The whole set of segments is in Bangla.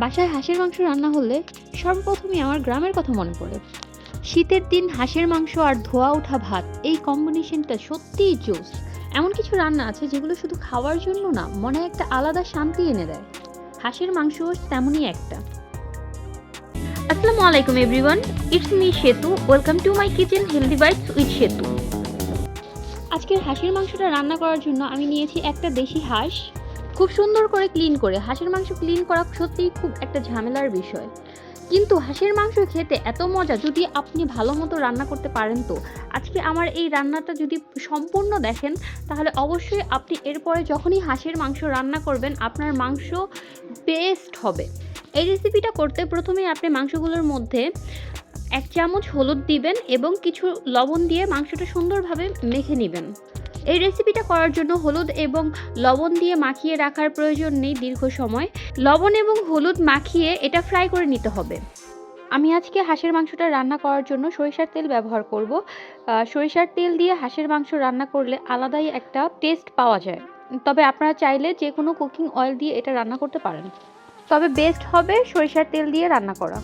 বাসায় হাঁসের মাংস রান্না হলে সর্বপ্রথমে আমার গ্রামের কথা মনে পড়ে। শীতের দিন হাঁসের মাংস আর ধোয়া ওঠা ভাত, এই কম্বিনেশনটা সত্যিই জোস এমন কিছু রান্না আছে যেগুলো শুধু খাওয়ার জন্য না, মনে একটা আলাদা শান্তি এনে দেয়। হাঁসের মাংস তেমনই একটা। আসসালামু আলাইকুম everyone it's me Setu welcome to my kitchen healthy bites with Setu. আজকের হাঁসের মাংসটা রান্না করার জন্য আমি নিয়েছি একটা দেশি হাঁস। খুব সুন্দর করে ক্লিন করে, হাঁসের মাংস ক্লিন করা সত্যিই খুব একটা ঝামেলার বিষয়। কিন্তু হাঁসের মাংস খেতে এত মজা, যদি আপনি ভালো মতো রান্না করতে পারেন তো। আজকে আমার এই রান্নাটা যদি সম্পূর্ণ দেখেন, তাহলে অবশ্যই আপনি এরপরে যখনই হাঁসের মাংস রান্না করবেন, আপনার মাংস বেস্ট হবে। এই রেসিপিটা করতে প্রথমেই আপনি মাংসগুলোর মধ্যে এক চামচ হলুদ দিবেন এবং কিছু লবণ দিয়ে মাংসটা সুন্দরভাবে মেখে নেবেন। এই রেসিপিটা করার জন্য হলুদ এবং লবণ দিয়ে মাখিয়ে রাখার প্রয়োজন নেই দীর্ঘ সময়। লবণ এবং হলুদ মাখিয়ে এটা ফ্রাই করে নিতে হবে। আমি আজকে হাঁসের মাংসটা রান্না করার জন্য সরিষার তেল ব্যবহার করব। সরিষার তেল দিয়ে হাঁসের মাংস রান্না করলে আলাদাই একটা টেস্ট পাওয়া যায়। তবে আপনারা চাইলে যে কোনো কুকিং অয়েল দিয়ে এটা রান্না করতে পারেন। তবে বেস্ট হবে সরিষার তেল দিয়ে রান্না করা।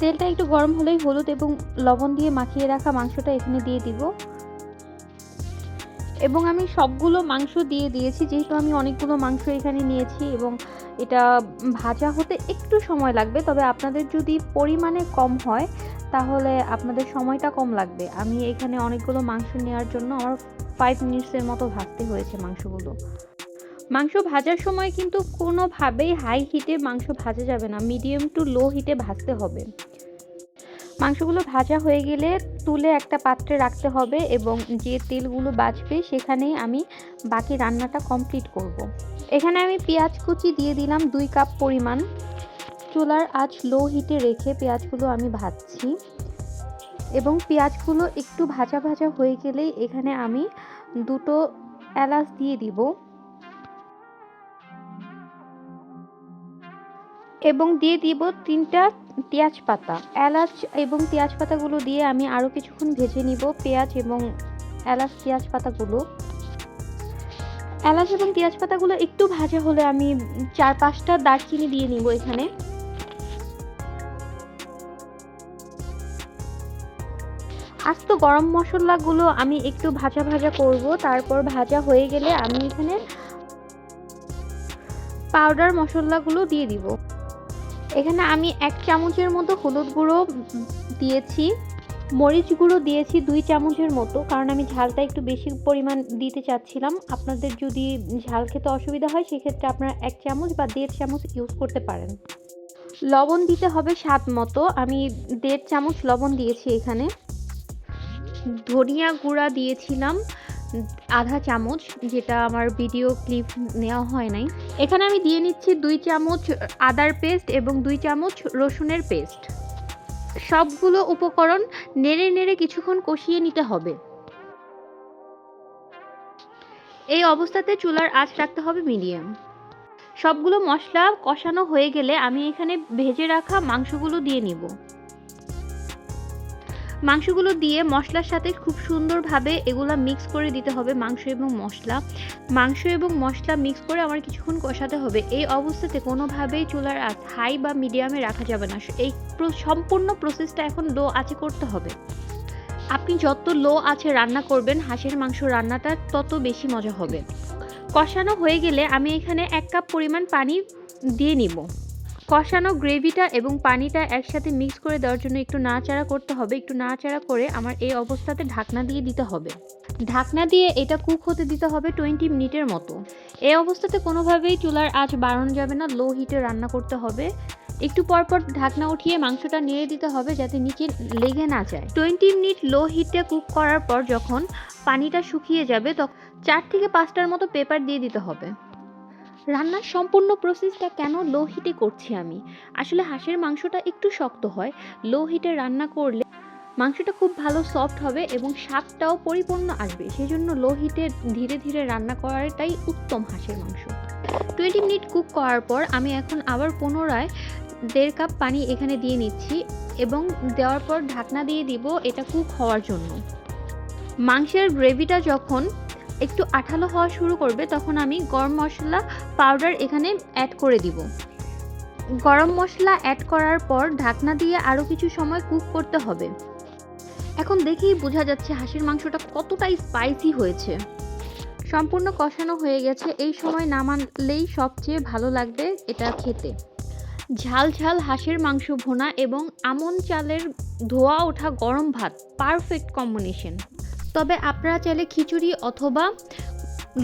তেলটা একটু গরম হলেই হলুদ এবং লবণ দিয়ে মাখিয়ে রাখা মাংসটা এখানে দিয়ে দিব। এবং আমি সবগুলো মাংস দিয়ে দিয়েছি, যেহেতু আমি অনেকগুলো মাংস এখানে নিয়েছি এবং এটা ভাজা হতে একটু সময় লাগবে। তবে আপনাদের যদি পরিমাণে কম হয়, তাহলে আপনাদের সময়টা কম লাগবে। আমি এখানে অনেকগুলো মাংস নেওয়ার জন্য আমার ফাইভ মিনিটসের মতো ভাজতে হয়েছে মাংসগুলো। মাংস ভাজার সময় কিন্তু কোনোভাবেই হাই হিটে মাংস ভাজা যাবে না। মিডিয়াম টু লো হিটে ভাজতে হবে। মাংসগুলো ভাজা হয়ে গেলে তুলে একটা পাত্রে রাখতে হবে এবং যে তেলগুলো বাঁচবে সেখানেই আমি বাকি রান্নাটা কমপ্লিট করব। এখানে আমি পেঁয়াজ কুচি দিয়ে দিলাম দুই কাপ পরিমাণ। চুলার আঁচ লো হিটে রেখে পেঁয়াজগুলো আমি ভাজছি। এবং পেঁয়াজগুলো একটু ভাজা ভাজা হয়ে গেলেই এখানে আমি দুটো এলাচ দিয়ে দিব। এবং দিয়ে দিব তিনটা তেজপাতা। এলাচ এবং তেজপাতাগুলো দিয়ে আমি আরও কিছুক্ষণ ভেজে নিব পেঁয়াজ এবং এলাচ পেঁয়াজ পাতাগুলো এলাচ এবং তেজপাতাগুলো একটু ভাজা হলে আমি চার পাঁচটা দারচিনি দিয়ে নিব এখানে। আজ তো গরম মশলাগুলো আমি একটু ভাজা ভাজা করব, তারপর ভাজা হয়ে গেলে আমি এখানে পাউডার মশলাগুলো দিয়ে দিব। এখানে আমি এক চামচের মতো হলুদ গুঁড়ো দিয়েছি, মরিচ গুঁড়ো দিয়েছি দুই চামচের মতো, কারণ আমি ঝালটা একটু বেশি পরিমাণ দিতে চাচ্ছিলাম। আপনাদের যদি ঝাল খেতে অসুবিধা হয়, সেক্ষেত্রে আপনারা এক চামচ বা দেড় চামচ ইউজ করতে পারেন। লবণ দিতে হবে স্বাদ মতো। আমি দেড় চামচ লবণ দিয়েছি এখানে। ধনিয়া গুঁড়া দিয়েছিলাম। আধা চামচ, যেটা আমার ভিডিও ক্লিপ নেওয়া হয় নাই। এখানে আমি দিয়ে নিচ্ছি দুই চামচ আদার পেস্ট এবং দুই চামচ রসুনের পেস্ট সবগুলো উপকরণ নেড়ে নেড়ে কিছুক্ষণ কষিয়ে নিতে হবে। এই অবস্থাতে চুলার আঁচ রাখতে হবে মিডিয়াম। সবগুলো মশলা কষানো হয়ে গেলে আমি এখানে ভেজে রাখা মাংসগুলো দিয়ে নিব। মাংসগুলো দিয়ে মশলার সাথে খুব সুন্দরভাবে এগুলো মিক্স করে দিতে হবে মাংস এবং মশলা। মাংস এবং মশলা মিক্স করে আমার কিছুক্ষণ কষাতে হবে। এই অবস্থাতে কোনোভাবেই চুলার আঁচ হাই বা মিডিয়ামে রাখা যাবে না। এই সম্পূর্ণ প্রসেসটা এখন লো আঁচে করতে হবে। আপনি যত লো আছে রান্না করবেন, হাঁসের মাংস রান্নাটা তত বেশি মজা হবে। কষানো হয়ে গেলে আমি এখানে এক কাপ পরিমাণ পানি দিয়ে নিব। কষানো গ্রেভিটা এবং পানিটা একসাথে মিক্স করে দেওয়ার জন্য একটু নাড়াচাড়া করতে হবে। একটু নাড়াচাড়া করে আমার এই অবস্থাতে ঢাকনা দিয়ে দিতে হবে। ঢাকনা দিয়ে এটা কুক হতে দিতে হবে টোয়েন্টি মিনিটের মতো। এই অবস্থাতে কোনোভাবেই চুলার আঁচ বাড়ানো যাবে না, লো হিটে রান্না করতে হবে। একটু পরপর ঢাকনা উঠিয়ে মাংসটা নেড়ে দিতে হবে যাতে নিচে লেগে না যায়। টোয়েন্টি মিনিট লো হিটে কুক করার পর যখন পানিটা শুকিয়ে যাবে তখন চার থেকে পাঁচটার মতো পেপার দিয়ে দিতে হবে। রান্নার সম্পূর্ণ প্রসেসটা কেন লো হিটে করছি আমি? আসলে হাঁসের মাংসটা একটু শক্ত হয়। লো হিটে রান্না করলে মাংসটা খুব ভালো সফট হবে এবং স্বাদটাও পরিপূর্ণ আসবে। সেই জন্য লো হিটে ধীরে ধীরে রান্না করাটাই উত্তম হাঁসের মাংস। টোয়েন্টি মিনিট কুক করার পর আমি এখন আবার পুনরায় দেড় কাপ পানি এখানে দিয়ে নিচ্ছি এবং দেওয়ার পর ঢাকনা দিয়ে দিব এটা কুক হওয়ার জন্য। মাংসের গ্রেভিটা যখন একটু আঠালো হওয়া শুরু করবে, তখন আমি গরম মশলা পাউডার এখানে অ্যাড করে দিব। গরম মশলা অ্যাড করার পর ঢাকনা দিয়ে আরও কিছু সময় কুক করতে হবে। এখন দেখেই বোঝা যাচ্ছে হাঁসের মাংসটা কতটা স্পাইসি হয়েছে। সম্পূর্ণ কষানো হয়ে গেছে, এই সময় নামালেই সবচেয়ে ভালো লাগবে এটা খেতে। ঝাল ঝাল হাঁসের মাংস ভোনা এবং আমন চালের ধোয়া ওঠা গরম ভাত পারফেক্ট কম্বিনেশন তবে আপনারা চাইলে খিচুড়ি অথবা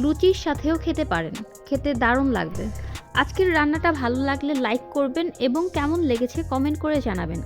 লুচির সাথেও খেতে পারেন। খেতে দারুণ লাগবে। আজকের রান্নাটা ভালো লাগলে লাইক করবেন এবং কেমন লেগেছে কমেন্ট করে জানাবেন।